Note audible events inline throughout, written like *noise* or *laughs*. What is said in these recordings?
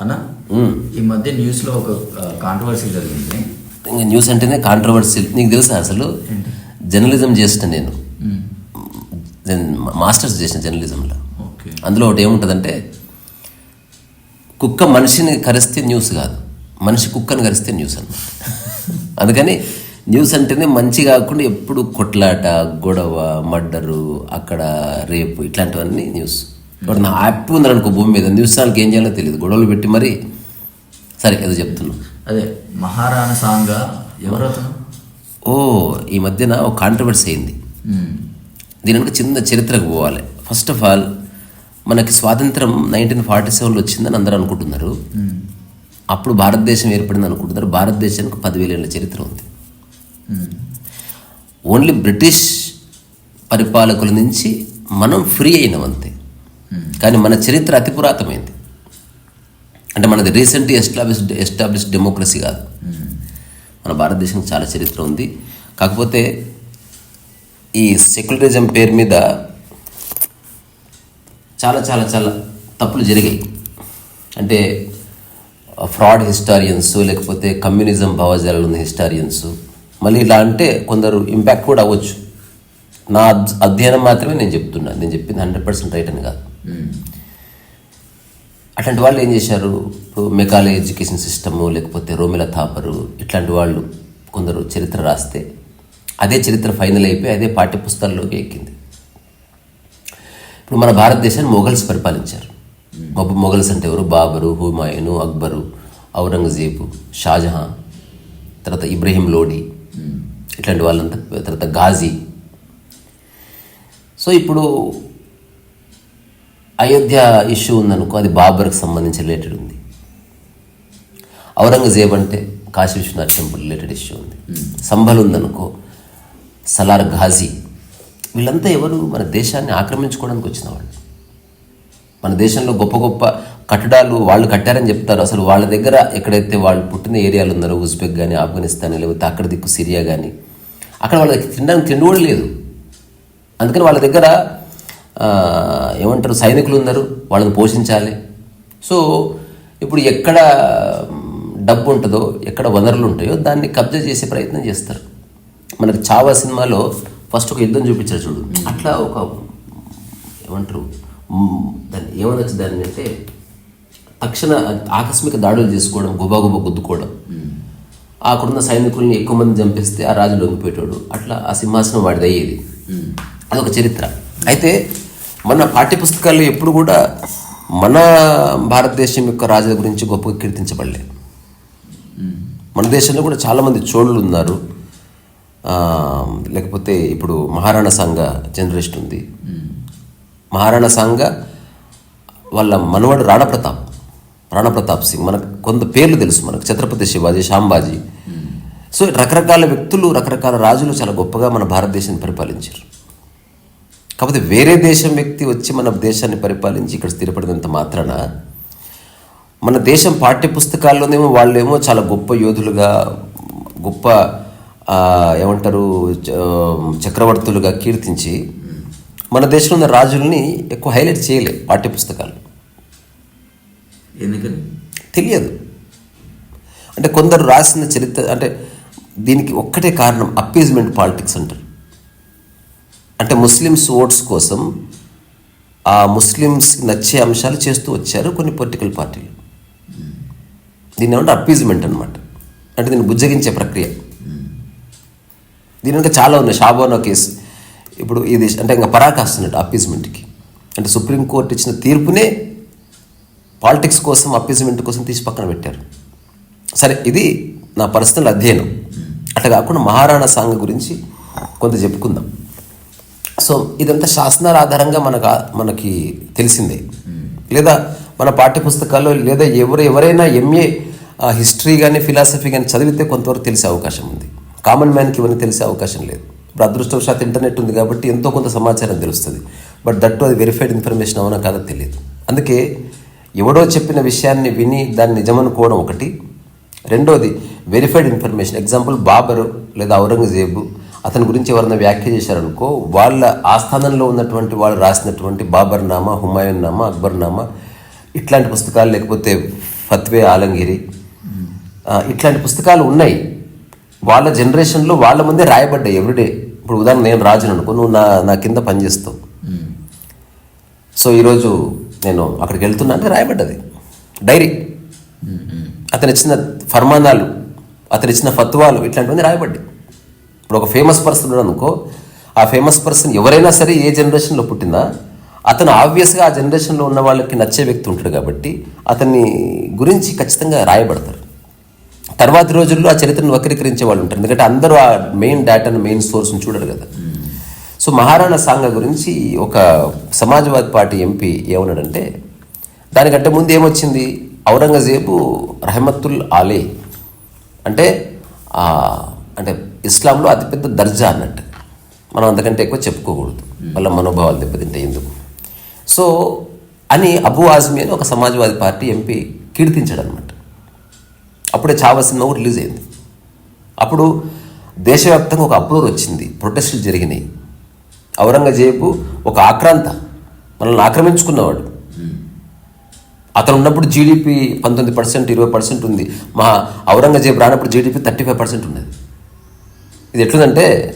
అన్న? ఈ మధ్య న్యూస్లో ఒక కాంట్రవర్సీ జరిగింది. ఇంకా న్యూస్ అంటేనే కాంట్రవర్సీ నీకు తెలుసా అసలు? జర్నలిజం చేసిన నేను. మాస్టర్స్ చేసిన జర్నలిజంలో. ఓకే. అందులో ఒకటి ఏముంటుందంటే కుక్క మనిషిని కరిస్తే న్యూస్ కాదు. మనిషి కుక్కని కరిస్తే న్యూస్ అన్నమాట. *laughs* అందుకని న్యూస్ అంటేనే మంచి కాకుండా ఎప్పుడు కొట్లాట గొడవ మర్డరు అక్కడ రేపు ఇట్లాంటివన్నీ న్యూస్. ఇప్పుడు నా హ్యాపీ ఉందని అనుకో భూమి మీద. ఛానల్కి ఏం చేయాలో తెలియదు. గొడవలు పెట్టి మరి సరే ఏదో చెప్తున్నాను అదే మహారాణ సాంగ ఎవరు ఓ ఈ మధ్యన ఒక కాంట్రవర్సీ అయింది. దీని వెనుక చిన్న చరిత్రకు పోవాలి. ఫస్ట్ ఆఫ్ ఆల్ మనకి స్వాతంత్రం నైన్టీన్ ఫార్టీ సెవెన్లో వచ్చిందని అందరూ అనుకుంటున్నారు. అప్పుడు భారతదేశం ఏర్పడింది అనుకుంటున్నారు. భారతదేశానికి పదివేల ఏళ్ళ చరిత్ర ఉంది. ఓన్లీ బ్రిటిష్ పరిపాలకుల నుంచి మనం ఫ్రీ అయినాం అంతే. కానీ మన చరిత్ర అతి పురాతనమైంది. అంటే మనది రీసెంట్లీ ఎస్టాబ్లిష్డ్ ఎస్టాబ్లిష్ డెమోక్రసీ కాదు. మన భారతదేశం చాలా చరిత్ర ఉంది. కాకపోతే ఈ సెక్యులరిజం పేరు మీద చాలా చాలా చాలా తప్పులు జరిగాయి. అంటే ఫ్రాడ్ హిస్టారియన్స్ లేకపోతే కమ్యూనిజం భావజాలలో ఉన్న హిస్టారియన్స్ మళ్ళీ ఇలా అంటే కొందరు ఇంపాక్ట్ కూడా అవ్వచ్చు. నా అధ్యయనం మాత్రమే నేను చెప్తున్నాను నేను చెప్పింది హండ్రెడ్ పర్సెంట్ రైట్ అని కాదు. అట్లాంటి వాళ్ళు ఏం చేశారు? ఇప్పుడు మెకాలే ఎడ్యుకేషన్ సిస్టము లేకపోతే రోమిల థాపరు ఇట్లాంటి వాళ్ళు కొందరు చరిత్ర రాస్తే అదే చరిత్ర ఫైనల్ అయిపోయి అదే పాఠ్యపుస్తకాల్లోకి ఎక్కింది. ఇప్పుడు మన భారతదేశాన్ని మొఘల్స్ పరిపాలించారు. మొఘల్స్ అంటే ఎవరు? బాబరు హుమాయూను అక్బరు ఔరంగజేబు షాజహాన్ తర్వాత ఇబ్రహీం లోడి ఇట్లాంటి వాళ్ళంతా తర్వాత గాజీ. సో ఇప్పుడు అయోధ్య ఇష్యూ ఉందనుకో అది బాబర్కి సంబంధించి రిలేటెడ్ ఉంది. ఔరంగజేబ్ అంటే Kashi Vishwanath temple related issue ఉంది. సంభల్ ఉందనుకో సలార్ ఘాజీ వీళ్ళంతా ఎవరు? మన దేశాన్ని ఆక్రమించుకోవడానికి వచ్చిన వాళ్ళు. మన దేశంలో గొప్ప గొప్ప కట్టడాలు వాళ్ళు కట్టారని చెప్తారు. అసలు వాళ్ళ దగ్గర ఎక్కడైతే వాళ్ళు పుట్టిన ఏరియాలు ఉన్నారో ఉజ్బెక్ కానీ ఆఫ్ఘనిస్తాన్ లేకపోతే అక్కడ దిక్కు సిరియా కానీ అక్కడ వాళ్ళకి తినడానికి తిండి కూడా లేదు. అందుకని వాళ్ళ దగ్గర ఏమంటారు సైనికులు ఉన్నారు వాళ్ళని పోషించాలి. సో ఇప్పుడు ఎక్కడ డబ్బు ఉంటుందో ఎక్కడ వనరులు ఉంటాయో దాన్ని కబ్జా చేసే ప్రయత్నం చేస్తారు. మనకు చావా సినిమాలో ఫస్ట్ ఒక యుద్ధం చూపించారు చూడు. అట్లా ఒక ఏమంటారు దాన్ని ఏమనొచ్చు దాన్ని అంటే తక్షణ ఆకస్మిక దాడులు చేసుకోవడం గుబాగుబా గుద్దుకోవడం. అక్కడున్న సైనికుల్ని ఎక్కువ మంది చంపిస్తే ఆ రాజు లొంగిపోయేటోడు. అట్లా ఆ సింహాసనం వాడిది అయ్యేది అదొక చరిత్ర. అయితే మన పాఠ్యపుస్తకాల్లో ఎప్పుడు కూడా మన భారతదేశం యొక్క రాజుల గురించి గొప్పగా కీర్తించబడలేదు మన దేశంలో కూడా చాలామంది చోళ్ళు ఉన్నారు. లేకపోతే ఇప్పుడు మహారాణా సంఘ జనరేషన్ ఉంది. మహారాణా సంఘ వాళ్ళ మనవడు రాణా ప్రతాప్ రాణా ప్రతాప్ సింగ్. మనకు కొంత పేర్లు తెలుసు మనకు. ఛత్రపతి శివాజీ శాంబాజీ సో రకరకాల వ్యక్తులు రకరకాల రాజులు చాలా గొప్పగా మన భారతదేశాన్ని పరిపాలించారు. కాకపోతే వేరే దేశం వ్యక్తి వచ్చి మన దేశాన్ని పరిపాలించి ఇక్కడ స్థిరపడినంత మాత్రాన మన దేశం పాఠ్యపుస్తకాల్లోనేమో వాళ్ళేమో చాలా గొప్ప యోధులుగా గొప్ప ఏమంటారు చక్రవర్తులుగా కీర్తించి మన దేశంలో ఉన్న రాజుల్ని ఎక్కువ హైలైట్ చేయలే పాఠ్యపుస్తకాలు. ఎందుకని? తెలియదు. అంటే కొందరు రాసిన చరిత్ర అంటే దీనికి ఒక్కటే కారణం అప్పీజ్మెంట్ పాలిటిక్స్ అంటారు. అంటే ముస్లిమ్స్ ఓట్స్ కోసం ఆ ముస్లిమ్స్ నచ్చే అంశాలు చేస్తూ వచ్చారు కొన్ని పొలిటికల్ పార్టీలు. దీన్ని ఏమంటే అప్పీజ్మెంట్ అనమాట అంటే దీన్ని బుజ్జగించే ప్రక్రియ. దీని వెనుక చాలా ఉన్నాయి. షాబోనో కేసు. ఇప్పుడు ఇది అంటే ఇంకా పరాకాస్తున్నట్టు అప్పీజ్మెంట్కి. అంటే సుప్రీంకోర్టు ఇచ్చిన తీర్పునే పాలిటిక్స్ కోసం అప్పీజ్మెంట్ కోసం తీసి పక్కన పెట్టారు. సరే ఇది నా పర్సనల్ అధ్యయనం. అట్లా కాకుండా మహారాణా సాంగ్ గురించి కొంత చెప్పుకుందాం. సో ఇదంతా శాసనాల ఆధారంగా మనకు మనకి తెలిసిందే. లేదా మన పాఠ్యపుస్తకాల్లో లేదా ఎవరు ఎవరైనా ఎంఏ హిస్టరీ కానీ ఫిలాసఫీ కానీ చదివితే కొంతవరకు తెలిసే అవకాశం ఉంది. కామన్ మ్యాన్కి ఇవన్నీ తెలిసే అవకాశం లేదు. ఇప్పుడు అదృష్టవశాత్ ఇంటర్నెట్ ఉంది కాబట్టి ఎంతో కొంత సమాచారం తెలుస్తుంది. బట్ దట్టు అది వెరిఫైడ్ ఇన్ఫర్మేషన్ అవునా కాదో తెలియదు. అందుకే ఎవడో చెప్పిన విషయాన్ని విని దాన్ని నిజమనుకోవడం ఒకటి. రెండోది వెరిఫైడ్ ఇన్ఫర్మేషన్. ఎగ్జాంపుల్ బాబరు లేదా ఔరంగజేబు అతని గురించి ఎవరైనా వ్యాఖ్య చేశారనుకో వాళ్ళ ఆస్థానంలో ఉన్నటువంటి వాళ్ళు రాసినటువంటి బాబర్ నామా హుమాయూన్ నామా అక్బర్ నామా ఇట్లాంటి పుస్తకాలు లేకపోతే ఫత్వే ఆలంగిరి ఇట్లాంటి పుస్తకాలు ఉన్నాయి. వాళ్ళ జనరేషన్లో వాళ్ళ ముందే రాయబడ్డాయి ఎవ్రీడే ఇప్పుడు ఉదాహరణ నేను రాజును అనుకో నువ్వు నా నా కింద పనిచేస్తావు. సో ఈరోజు నేను అక్కడికి వెళ్తున్నా అంటే రాయబడ్డది. డైరీ. అతను ఇచ్చిన ఫర్మానాలు అతను ఇచ్చిన ఫత్వాలు ఇట్లాంటివన్నీ రాయబడ్డాయి. ఇప్పుడు ఒక ఫేమస్ పర్సన్ ఉన్నాడు అనుకో ఆ ఫేమస్ పర్సన్ ఎవరైనా సరే ఏ జనరేషన్లో పుట్టినా అతను ఆబ్వియస్గా ఆ జనరేషన్లో ఉన్న వాళ్ళకి నచ్చే వ్యక్తి ఉంటాడు కాబట్టి అతన్ని గురించి ఖచ్చితంగా రాయబడతారు. తర్వాతి రోజుల్లో ఆ చరిత్రను వక్రీకరించే వాళ్ళు ఉంటారు. ఎందుకంటే అందరూ ఆ మెయిన్ డేటాను మెయిన్ సోర్స్ని చూడరు కదా. సో మహారాణా సాంగ గురించి ఒక సమాజ్వాదీ పార్టీ ఎంపీ ఏమన్నాడంటే దానికంటే ముందు ఏమొచ్చింది? ఔరంగజేబు రహమతుల్ ఆలే. అంటే అంటే ఇస్లాంలో అతిపెద్ద దర్జా అన్నట్టు. మనం అంతకంటే ఎక్కువ చెప్పుకోకూడదు. వాళ్ళ మనోభావాలు దెబ్బతింటే ఎందుకు? సో అని అబు ఆజ్మీ అని ఒక సమాజ్వాదీ పార్టీ ఎంపీ కీర్తించాడు అనమాట అప్పుడే చావా సినిమా కూడా రిలీజ్ అయింది. అప్పుడు దేశవ్యాప్తంగా ఒక అప్రోర్ వచ్చింది. ప్రొటెస్టులు జరిగినాయి. ఔరంగజేబు ఒక ఆక్రాంత. మనల్ని ఆక్రమించుకున్నవాడు. అతను ఉన్నప్పుడు జీడిపి పంతొమ్మిది పర్సెంట్ ఇరవై పర్సెంట్ ఉంది. మా ఔరంగజేబు రానప్పుడు జీడిపి థర్టీ ఫైవ్ పర్సెంట్ ఉన్నది. ఇది ఎట్లుందంటే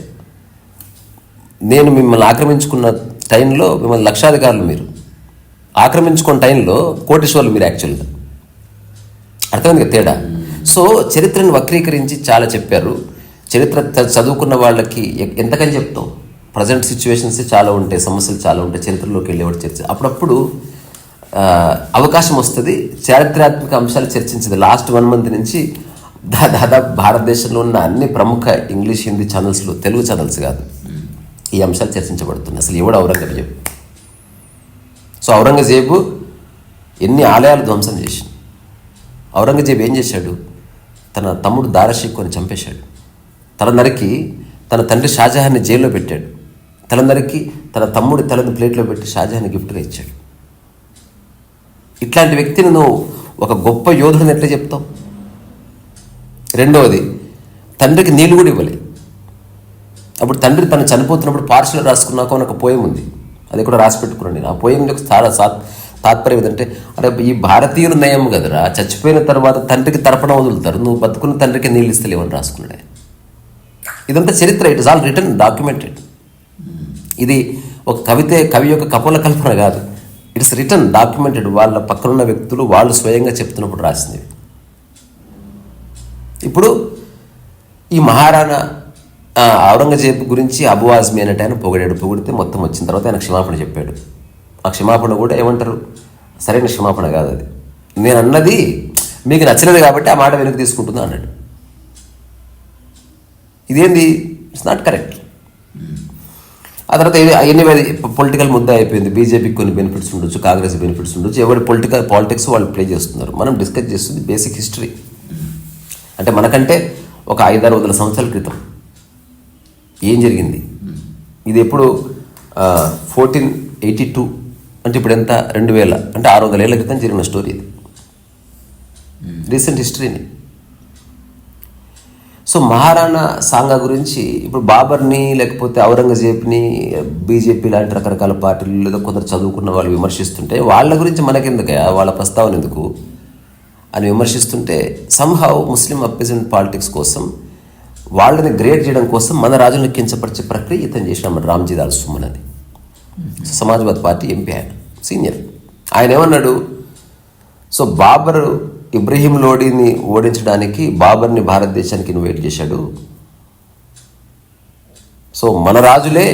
నేను మిమ్మల్ని ఆక్రమించుకున్న టైంలో మిమ్మల్ని లక్షాధికారులు మీరు. ఆక్రమించుకున్న టైంలో కోటేశ్వర్లు మీరు యాక్చువల్గా. అర్థమైంది కదా తేడా? సో చరిత్రను వక్రీకరించి చాలా చెప్పారు. చరిత్ర చదువుకున్న వాళ్ళకి ఎంతకని చెప్తాం? ప్రజెంట్ సిచ్యువేషన్స్ చాలా ఉంటాయి సమస్యలు చాలా ఉంటాయి చరిత్రలోకి వెళ్ళేవాడు చర్చ. అప్పుడప్పుడు అవకాశం వస్తుంది. చారిత్రాత్మక అంశాలు చర్చించింది. లాస్ట్ వన్ మంత్ నుంచి దాదాపు భారతదేశంలో ఉన్న అన్ని ప్రముఖ ఇంగ్లీష్ హిందీ ఛానల్స్లో తెలుగు ఛానల్స్ కాదు. ఈ అంశాలు చర్చించబడుతున్నాయి. అసలు ఎవడు ఔరంగజేబు? సో ఔరంగజేబు ఎన్ని ఆలయాలు ధ్వంసం చేసింది ఔరంగజేబు ఏం చేశాడు? తన తమ్ముడు దారశీకుని చంపేశాడు. తల తన తండ్రి షాజహాన్ని జైల్లో పెట్టాడు. తల తన తమ్ముడి తలని ప్లేట్లో పెట్టి షాజహాన్ గిఫ్ట్గా ఇచ్చాడు. ఇట్లాంటి వ్యక్తిని నువ్వు ఒక గొప్ప యోధుడిని ఎట్లా చెప్తావు? రెండవది తండ్రికి నీళ్ళు కూడా ఇవ్వలే. అప్పుడు తండ్రి తను చనిపోతున్నప్పుడు పార్సల్ రాసుకున్నాక అని ఒక పోయం ఉంది. అది కూడా రాసి పెట్టుకున్నాను నేను ఆ పోయం యొక్క చాలా సా- తాత్పర్యం ఏంటంటే అంటే ఈ భారతీయుల నయం కదరా చచ్చిపోయిన తర్వాత తండ్రికి తర్పణ వదులుతారు. నువ్వు బతుకున్న తండ్రికి నీళ్ళు ఇస్తలేవని రాసుకున్నాడే. ఇదంతా చరిత్ర. It is all written documented ఇది ఒక కవితే కవి యొక్క కపోల కల్పన కాదు. ఇట్స్ రిటర్న్ డాక్యుమెంటెడ్ వాళ్ళ పక్కనున్న వ్యక్తులు వాళ్ళు స్వయంగా చెప్తున్నప్పుడు రాసింది. ఇప్పుడు ఈ మహారాణా ఔరంగజేబు గురించి అబు ఆజ్మీ అనేట ఆయన పొగిడాడు. పొగిడితే మొత్తం వచ్చిన తర్వాత ఆయన క్షమాపణ చెప్పాడు. ఆ క్షమాపణ కూడా ఏమంటారు? సరైన క్షమాపణ కాదు అది. నేను అన్నది మీకు నచ్చలేదు కాబట్టి ఆ మాట వెనక్కి తీసుకుంటుందా అన్నాడు. ఇదేంది? ఇట్స్ నాట్ కరెక్ట్ ఆ తర్వాత ఇది పొలిటికల్ ముద్ద అయిపోయింది. బీజేపీకి కొన్ని బెనిఫిట్స్ ఉండొచ్చు కాంగ్రెస్ బెనిఫిట్స్ ఉండొచ్చు. ఎవరి పొలిటికల్ పాలిటిక్స్ వాళ్ళు ప్లే చేస్తున్నారు. మనం డిస్కస్ చేస్తుంది బేసిక్ హిస్టరీ అంటే మనకంటే ఒక ఐదారు వందల సంవత్సరాల క్రితం ఏం జరిగింది? ఇది ఎప్పుడు ఫోర్టీన్ ఎయిటీ టూ అంటే ఇప్పుడు ఎంత? రెండు వేల. అంటే ఆరు వందల ఏళ్ళ క్రితం జరిగిన స్టోరీ ఇది. రీసెంట్ హిస్టరీని సో మహారాణా సాంగా గురించి ఇప్పుడు బాబర్ని లేకపోతే ఔరంగజేబ్ని బీజేపీ లాంటి రకరకాల పార్టీలు లేదా కొందరు చదువుకున్న వాళ్ళు విమర్శిస్తుంటే వాళ్ళ గురించి మనకెందుకు వాళ్ళ ప్రస్తావన ఎందుకు? అని విమర్శిస్తుంటే సంహౌ ముస్లిం అప్రెజెంట్ పాలిటిక్స్ కోసం వాళ్ళని గ్రేట్ చేయడం కోసం మన రాజులను కించపరిచే ప్రక్రియ ఇతను చేసిన మన రామ్జీ దాల్ సుమన్ అని సమాజ్వాద్ పార్టీ ఎంపీ ఆయన సీనియర్ ఆయన ఏమన్నాడు? సో బాబర్ ఇబ్రహీం లోడీని ఓడించడానికి బాబర్ని భారతదేశానికి ఇన్వైట్ చేశాడు? సో మన రాజులే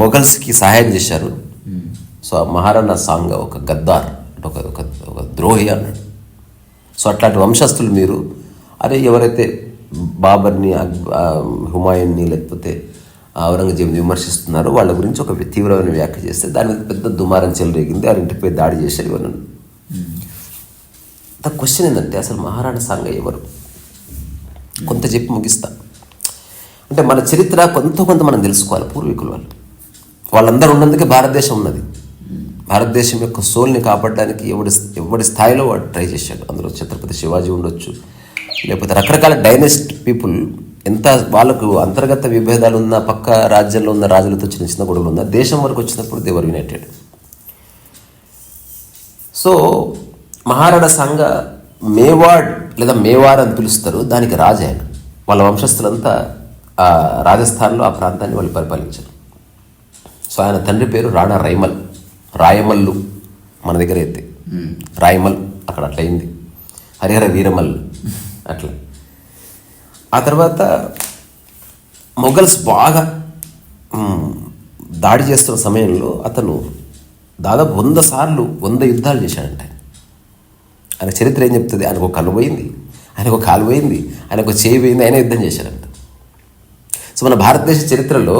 మొఘల్స్కి సహాయం చేశారు. ఆ మహారాణా సాంగ్ ఒక గద్దార్ అంటే ఒక ఒక ఒక ద్రోహి అన్నాడు. సో అట్లాంటి వంశస్థులు మీరు అరే ఎవరైతే బాబర్ని హుమాయున్ని లేకపోతే ఔరంగజేబుని విమర్శిస్తున్నారో వాళ్ళ గురించి ఒక తీవ్రమైన వ్యాఖ్య చేస్తే దాని మీద పెద్ద దుమారం చెలరేగింది వారి ఇంటిపై దాడి చేశారు ఇవన్నీ ద క్వశ్చన్ ఏంటంటే అసలు మహారాణా సాంగ ఎవరు? కొంత చెప్పి ముగిస్తా. అంటే మన చరిత్ర కొంత కొంత మనం తెలుసుకోవాలి పూర్వీకుల వాళ్ళు. వాళ్ళందరూ ఉన్నందుకే భారతదేశం ఉన్నది. భారతదేశం యొక్క సోల్ని కాపాడడానికి ఎవడి ఎవడి స్థాయిలో వాడు ట్రై చేశాడు. అందులో ఛత్రపతి శివాజీ ఉండొచ్చు. లేకపోతే రకరకాల డైనెస్ట్ పీపుల్ ఎంత వాళ్ళకు అంతర్గత విభేదాలు ఉన్న పక్క రాజ్యంలో ఉన్న రాజులతో చిన్న చిన్న గొడవలు ఉన్న దేశం వరకు వచ్చినప్పుడు దేవర్ యునైటెడ్. సో మహారాణా సంఘ మేవాడ్ లేదా మేవార్ అని పిలుస్తారు. దానికి రాజు వాళ్ళ వంశస్థులంతా ఆ రాజస్థాన్లో ఆ ప్రాంతాన్ని వాళ్ళు పరిపాలించారు. సో ఆయన తండ్రి పేరు రాణా రైమల్. రాయమల్లు మన దగ్గర అయితే రాయమల్ అక్కడ అట్లా అయింది. హరిహర వీరమల్ అట్లా. ఆ తర్వాత మొఘల్స్ బాగా దాడి చేస్తున్న సమయంలో అతను దాదాపు వంద సార్లు వంద యుద్ధాలు చేశాడంట ఆయన. చరిత్ర ఏం చెప్తుంది? ఆయనకు ఒక కన్ను పోయింది. ఆయనకు ఒక కాలు పోయింది. ఆయనకు ఒక చేయి పోయింది. ఆయన యుద్ధం చేశాడంట. సో మన భారతదేశ చరిత్రలో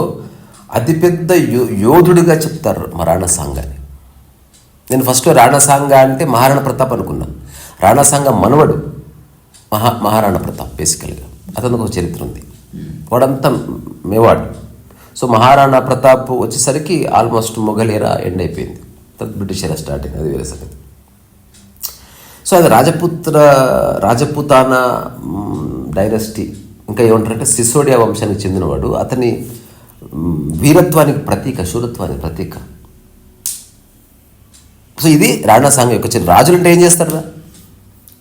అతిపెద్ద యో యోధుడిగా చెప్తారు మా రాణా సాంగాని నేను ఫస్ట్ రాణాసాంగ అంటే మహారాణా ప్రతాప్ అనుకున్నాను రాణాసాంగ మనవడు మహా మహారాణా ప్రతాప్ బేసికల్గా అతనికి ఒక చరిత్ర ఉంది. వాడంతా మేవాడు. సో మహారాణా ప్రతాప్ వచ్చేసరికి ఆల్మోస్ట్ మొఘలేరా ఎండ్ అయిపోయింది. తర్వాత బ్రిటిష్ ఎరా స్టార్ట్ అయింది అది వేరే సంగతి. సో అది రాజపుత్ర రాజపుతాన డైనస్టీ ఇంకా ఏమంటారంటే సిసోడియా వంశానికి చెందినవాడు. అతని వీరత్వానికి ప్రతీక శూరత్వానికి ప్రతీక. సో ఇది రాణా సాంగ యొక్క చరిత్ర. రాజులు అంటే ఏం చేస్తారా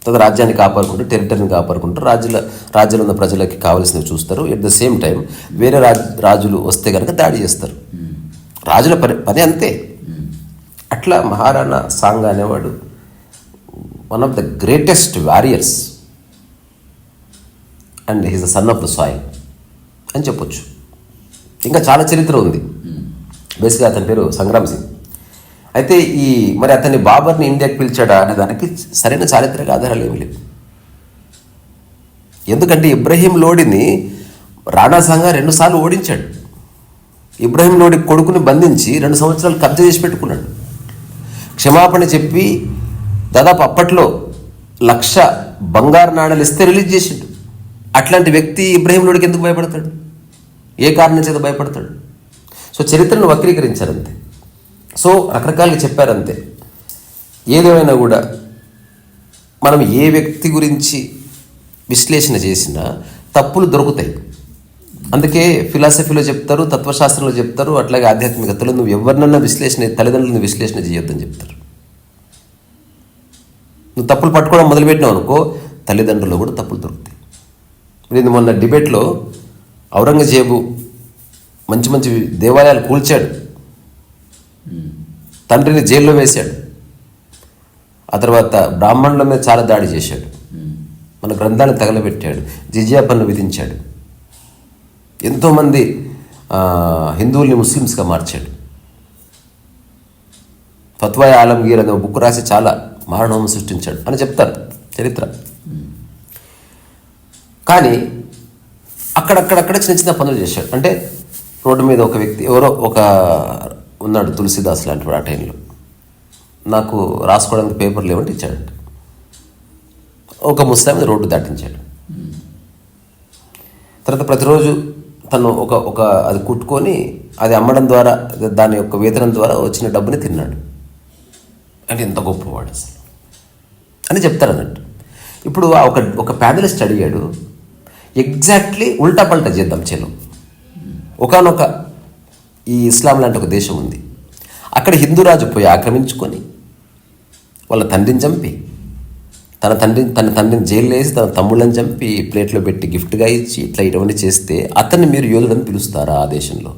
తర్వాత రాజ్యాన్ని కాపాడుకుంటూ టెరిటరీని కాపాడుకుంటూ రాజుల రాజ్యంలో ఉన్న ప్రజలకి కావాల్సినవి చూస్తారు. ఎట్ ద సేమ్ టైం వేరే రాజ్ రాజులు వస్తే కనుక దాడి చేస్తారు. రాజుల పని పని అంతే. అట్లా మహారాణా సాంగ్ అనేవాడు one of the greatest warriors and he's the son of the soil అని చెప్పొచ్చు. ఇంకా చాలా చరిత్ర ఉంది. బేసిక్గా అతని పేరు సంగ్రామ్ సింగ్. అయితే ఈ మరి అతన్ని బాబర్ని ఇండియాకి పిలిచాడా అనే దానికి సరైన చారిత్రక ఆధారాలు ఏమి లేవు. ఎందుకంటే ఇబ్రహీం లోడిని రాణా సంఘ రెండుసార్లు ఓడించాడు. ఇబ్రహీం లోడి కొడుకుని బంధించి రెండు సంవత్సరాలు కబ్జా చేసి పెట్టుకున్నాడు. క్షమాపణ చెప్పి దాదాపు అప్పట్లో లక్ష బంగారు నాణాలు ఇస్తే రిలీజ్ చేసిండు. అట్లాంటి వ్యక్తి ఇబ్రహీం లోడికి ఎందుకు భయపడతాడు? ఏ కారణం చేత భయపడతాడు? సో చరిత్రను వక్రీకరించారంతే సో రకరకాలుగా చెప్పారంతే. ఏదేమైనా కూడా మనం ఏ వ్యక్తి గురించి విశ్లేషణ చేసినా తప్పులు దొరుకుతాయి. అందుకే ఫిలాసఫీలో చెప్తారు తత్వశాస్త్రంలో చెప్తారు అట్లాగే ఆధ్యాత్మికతలో నువ్వు ఎవరినన్నా విశ్లేషణ తల్లిదండ్రులను విశ్లేషణ చేయొద్దని చెప్తారు. నువ్వు తప్పులు పట్టుకోవడం మొదలుపెట్టినావు అనుకో తల్లిదండ్రులు కూడా తప్పులు దొరుకుతాయి. నేను మొన్న డిబేట్లో ఔరంగజేబు మంచి మంచి దేవాలయాలు కూల్చాడు. తండ్రిని జైల్లో వేశాడు. ఆ తర్వాత బ్రాహ్మణుల మీద చాలా దాడి చేశాడు. మన గ్రంథాన్ని తగలబెట్టాడు. జిజియా పన్ను విధించాడు ఎంతోమంది హిందువుల్ని ముస్లిమ్స్గా మార్చాడు. ఫత్వాయ్ ఆలంగీర్ అనే బుక్ రాసి చాలా మారణం సృష్టించాడు. అని చెప్తారు చరిత్ర. కానీ అక్కడక్కడక్కడ చిన్న చిన్న పనులు చేశాడు. అంటే రోడ్డు మీద ఒక వ్యక్తి ఎవరో ఒక ఉన్నాడు తులసిదాస్ లాంటి వాడు ఆ టైంలో. నాకు రాసుకోవడానికి పేపర్లు ఏమంటే ఇచ్చాడంట. ఒక ముస్లాం రోడ్డు దాటించాడు. తర్వాత ప్రతిరోజు తను ఒక ఒక అది కుట్టుకొని అది అమ్మడం ద్వారా దాని యొక్క వేతనం ద్వారా వచ్చిన డబ్బుని తిన్నాడు. అంటే ఎంత గొప్పవాడు అసలు. అని చెప్తారు అన్నట్టు ఇప్పుడు ఆ ఒక ఒక ప్యానలిస్ట్ అడిగాడు ఎగ్జాక్ట్లీ ఉల్టా పల్టా చేద్దాం చెలు ఒకనొక ఈ ఇస్లాం లాంటి ఒక దేశం ఉంది. అక్కడ హిందూ రాజు పోయి ఆక్రమించుకొని వాళ్ళ తండ్రిని చంపి తన తండ్రి తన తండ్రిని జైల్లో వేసి తన తమ్ముళ్ళని చంపి ప్లేట్లో పెట్టి గిఫ్ట్గా ఇచ్చి ఇట్లా ఇటువంటి చేస్తే అతన్ని మీరు యోధుడని పిలుస్తారా ఆ దేశంలో?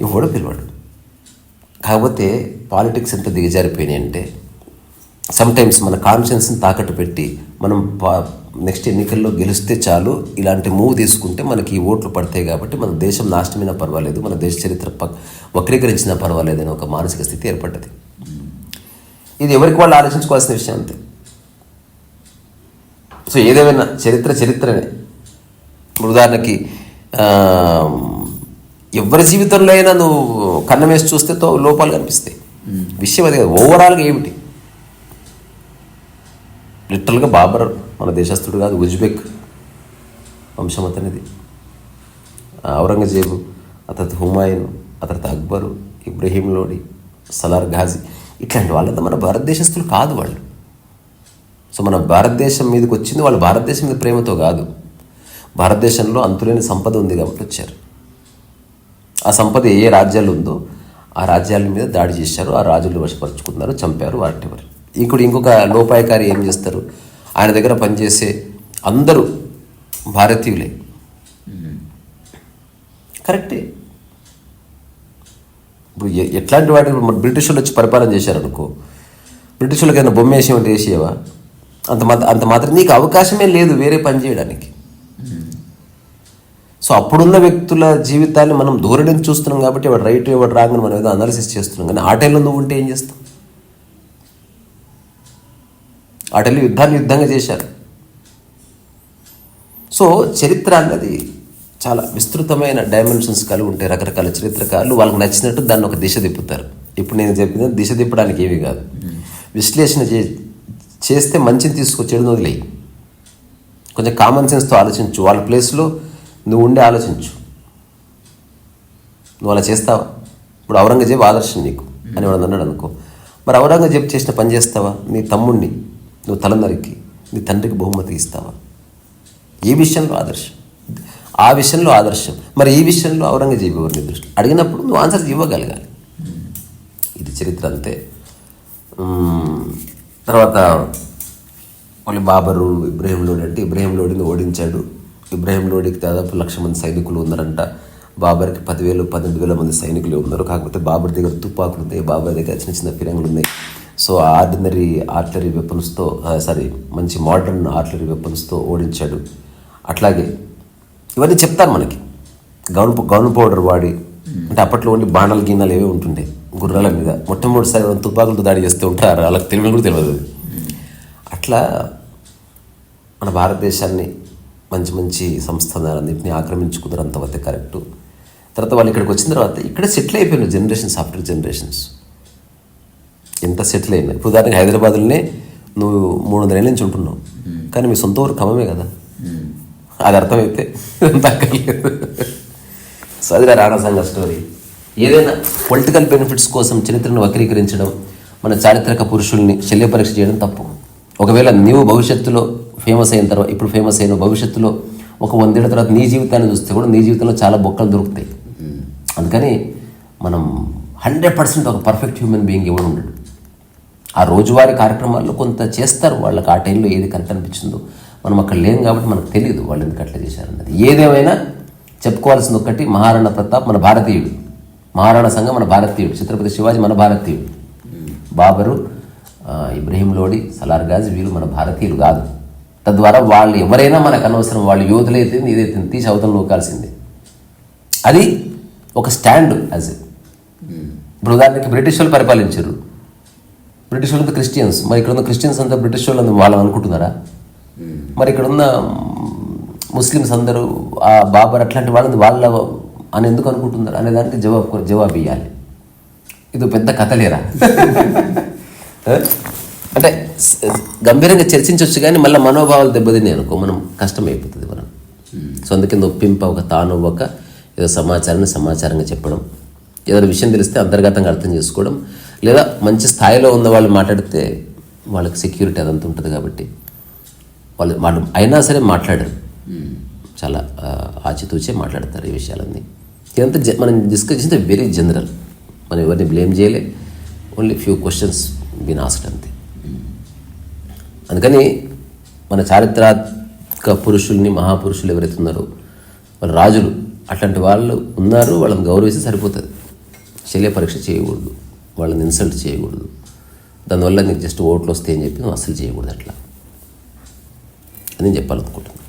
ఎవడు పిలవాడు. కాకపోతే పాలిటిక్స్ ఎంత దిగజారిపోయినాయి అంటే సమ్టైమ్స్ మన కాన్షియన్స్ని తాకట్టు పెట్టి మనం నెక్స్ట్ ఎన్నికల్లో గెలిస్తే చాలు. ఇలాంటి మూవ్ తీసుకుంటే మనకి ఈ ఓట్లు పడతాయి కాబట్టి మన దేశం నాశనమైనా పర్వాలేదు. మన దేశ చరిత్ర వక్రీకరించినా పర్వాలేదు అని ఒక మానసిక స్థితి ఏర్పడ్డది. ఇది ఎవరికి వాళ్ళు ఆలోచించుకోవాల్సిన విషయం అంతే. సో ఏదేమైనా చరిత్ర చరిత్రనే. ఉదాహరణకి ఎవరి జీవితంలో అయినా నువ్వు కన్నం వేసి చూస్తే తో లోపాలు కనిపిస్తాయి. విషయం అది కాదు. ఓవరాల్గా ఏమిటి? లిటరల్గా బాబర్. మన దేశస్థుడు కాదు ఉజ్బెక్ వంశం అతనిది. ఔరంగజేబు అతడి హుమాయూన్ ఆ అక్బరు ఇబ్రహీం లోడి సలార్ ఘాజీ ఇట్లాంటి వాళ్ళంతా మన భారతదేశస్తులు కాదు వాళ్ళు. సో మన భారతదేశం మీదకి వచ్చింది వాళ్ళు భారతదేశం మీద ప్రేమతో కాదు. భారతదేశంలో అంతులేని సంపద ఉంది కాబట్టి వచ్చారు. ఆ సంపద ఏ రాజ్యాలు ఉందో ఆ రాజ్యాల మీద దాడి చేశారు ఆ రాజులు వశపరుచుకున్నారు చంపారు వాటివారు ఇంకోటి ఇంకొక లోపాయకారి ఏం చేస్తారు? ఆయన దగ్గర పనిచేసే అందరూ భారతీయులే. కరెక్టే. ఇప్పుడు ఎట్లాంటి వాటి మన బ్రిటిష్ వాళ్ళు వచ్చి పరిపాలన చేశారనుకో బ్రిటిష్ వాళ్ళకి ఏదైనా బొమ్మ వేసేవంటే వేసేవా అంత మాత్ర అంత మాత్రం నీకు అవకాశమే లేదు వేరే పని చేయడానికి. సో అప్పుడున్న వ్యక్తుల జీవితాన్ని మనం దూరం చూస్తున్నాం కాబట్టి వాడు రైట్ వాడు రాంగ్ అని మనం ఏదో అనాలిసిస్ చేస్తున్నాం. కానీ ఆ టైంలో నువ్వు ఉంటే ఏం చేస్తావు? ఆ యుద్ధాన్ని యుద్ధంగా చేశారు. సో చరిత్ర అన్నది చాలా విస్తృతమైన డైమెన్షన్స్ కలిగి ఉంటాయి రకరకాల చరిత్రకారులు. వాళ్ళకి నచ్చినట్టు దాన్ని ఒక దిశ తిప్పుతారు. ఇప్పుడు నేను చెప్పిన దిశ తిప్పడానికి ఏమీ కాదు. విశ్లేషణ చే చేస్తే మంచిని తీసుకొచ్చేది వదిలేయి. కొంచెం కామన్ సెన్స్తో ఆలోచించు. వాళ్ళ ప్లేస్లో నువ్వు ఉండి ఆలోచించు. నువ్వు అలా చేస్తావా? ఇప్పుడు ఔరంగజేబు ఆదర్శం నీకు అని వాడు అన్నాడు అనుకో. మరి ఔరంగజేబు చేసిన పని చేస్తావా? నీ తమ్ముడిని నువ్వు తలనరికి నీ తండ్రికి బహుమతి ఇస్తావా? ఏ విషయంలో ఆదర్శం? ఆ విషయంలో ఆదర్శం. మరి ఈ విషయంలో ఔరంగజేబు ఎవరిని దృష్టి? అడిగినప్పుడు నువ్వు ఆన్సర్ ఇవ్వగలగాలి. ఇది చరిత్ర అంతే. తర్వాత మళ్ళీ బాబరు ఇబ్రాహిం లోడి అంటే ఇబ్రాహిం లోడిని ఓడించాడు. ఇబ్రాహిం లోడికి దాదాపు లక్ష మంది సైనికులు ఉన్నారంట. బాబర్కి పదివేలు పన్నెండు వేల మంది సైనికులు ఉన్నారు. కాకపోతే బాబర్ దగ్గర తుపాకులు ఉన్నాయి బాబర్ దగ్గర చిన్న చిన్న ఫిరంగులు ఉన్నాయి. సో ఆర్డినరీ ఆర్టరీ వెపన్స్తో సారీ మంచి మోడర్న్ ఆర్టరీ వెపన్స్తో ఓడించాడు. అట్లాగే ఇవన్నీ చెప్తారు మనకి. గౌన్ గౌన్ పౌడర్ వాడి అంటే అప్పట్లో ఉండి బాణాలు గిన్నెలు ఏవే ఉంటుండే గుర్రాల మీద. మొట్టమొదటిసారి తుపాకులతో దాడి చేస్తూ ఉంటారు? వాళ్ళకి తెలియని కూడా తెలియదు అట్లా మన భారతదేశాన్ని మంచి మంచి సంస్థలన్నింటినీ ఆక్రమించుకున్నారు అంతవద్ద కరెక్టు. తర్వాత వాళ్ళు ఇక్కడికి వచ్చిన తర్వాత ఇక్కడ సెటిల్ అయిపోయిన జనరేషన్స్ ఆఫ్టర్ జనరేషన్స్. ఎంత సెటిల్ అయినా ఇప్పుడు ఉదాహరణకి హైదరాబాద్లోనే నువ్వు మూడు వందల ఏళ్ళ నుంచి ఉంటున్నావు. కానీ మీ సొంత ఊరు ఖమ్మమే కదా. అది అర్థమైతే *laughs* అక్కర్లేదు సో అది రాణా సంఘ స్టోరీ ఏదైనా పొలిటికల్ బెనిఫిట్స్ కోసం చరిత్రను వక్రీకరించడం మన చారిత్రక పురుషుల్ని శల్య పరీక్ష చేయడం తప్పు. ఒకవేళ నీవు భవిష్యత్తులో ఫేమస్ అయిన తర్వాత ఇప్పుడు ఫేమస్ అయిన భవిష్యత్తులో ఒక వందేళ్ళ తర్వాత నీ జీవితాన్ని చూస్తే కూడా నీ జీవితంలో చాలా బొక్కలు దొరుకుతాయి. అందుకని మనం హండ్రెడ్ పర్సెంట్ ఒక పర్ఫెక్ట్ హ్యూమన్ బీయింగ్ ఎవడు ఉండడు. ఆ రోజువారీ కార్యక్రమాల్లో కొంత చేస్తారు. వాళ్ళకి ఆ టైంలో ఏది కరెక్ట్ అనిపించిందో మనం అక్కడ లేం కాబట్టి మనకు తెలియదు వాళ్ళు ఎందుకు అట్లా చేశారన్నది ఏదేమైనా చెప్పుకోవాల్సింది ఒకటి మహారాణా ప్రతాప్ మన భారతీయుడు. మహారాణా సంఘం మన భారతీయుడు. ఛత్రపతి శివాజీ మన భారతీయుడు. బాబరు ఇబ్రహీం లోడి సలార్ గాజ్ వీళ్ళు మన భారతీయులు కాదు. తద్వారా వాళ్ళు ఎవరైనా మనకు అనవసరం వాళ్ళు యోధులైతే ఏదైతే తీసి అవతల నూకాల్సిందే. అది ఒక స్టాండ్ యాజ్ ఇప్పుడు ఉదాహరణకి బ్రిటిష్ వాళ్ళు పరిపాలించారు. బ్రిటిష్ వాళ్ళంతా క్రిస్టియన్స్. మరి ఇక్కడ ఉన్న క్రిస్టియన్స్ అంతా బ్రిటిష్ వాళ్ళు వాళ్ళని అనుకుంటున్నారా? మరి ఇక్కడ ఉన్న ముస్లిమ్స్ అందరూ ఆ బాబర్ అట్లాంటి వాళ్ళని వాళ్ళ అని ఎందుకు అనుకుంటున్నారు? అనే దానికి జవాబు జవాబు ఇవ్వాలి ఇది పెద్ద కథలేరా *laughs* అంటే గంభీరంగా చర్చించవచ్చు కానీ మళ్ళీ మనోభావాలు దెబ్బతిన్నాయి అనుకో మనం కష్టమైపోతుంది మనం. సో అందుకే నొప్పింప ఒక తానొవ్వక ఏదో సమాచారాన్ని సమాచారంగా చెప్పడం ఏదైనా విషయం తెలిస్తే అంతర్గతంగా అర్థం చేసుకోవడం లేదా మంచి స్థాయిలో ఉన్న వాళ్ళు మాట్లాడితే వాళ్ళకి సెక్యూరిటీ అదంతా ఉంటుంది కాబట్టి వాళ్ళు వాళ్ళు అయినా సరే మాట్లాడరు. చాలా ఆ, ఆచితూచే మాట్లాడతారు ఈ విషయాలన్నీ. ఇదంతా జ- మనం డిస్కస్ చేస్తే వెరీ జనరల్ మనం ఎవరిని బ్లేమ్ చేయలే. Only few questions been asked అంతే. అందుకని మన చారిత్రాత్మక పురుషుల్ని మహాపురుషులు ఎవరైతే ఉన్నారో వాళ్ళ రాజులు అట్లాంటి వాళ్ళు ఉన్నారు వాళ్ళని గౌరవిస్తే సరిపోతుంది. శల్య పరీక్ష చేయకూడదు. వాళ్ళని ఇన్సల్ట్ చేయకూడదు. దానివల్ల నీకు జస్ట్ ఓట్లు వస్తాయని చెప్పి నువ్వు అసలు చేయకూడదు అట్లా. అని నేను చెప్పాలనుకుంటున్నాను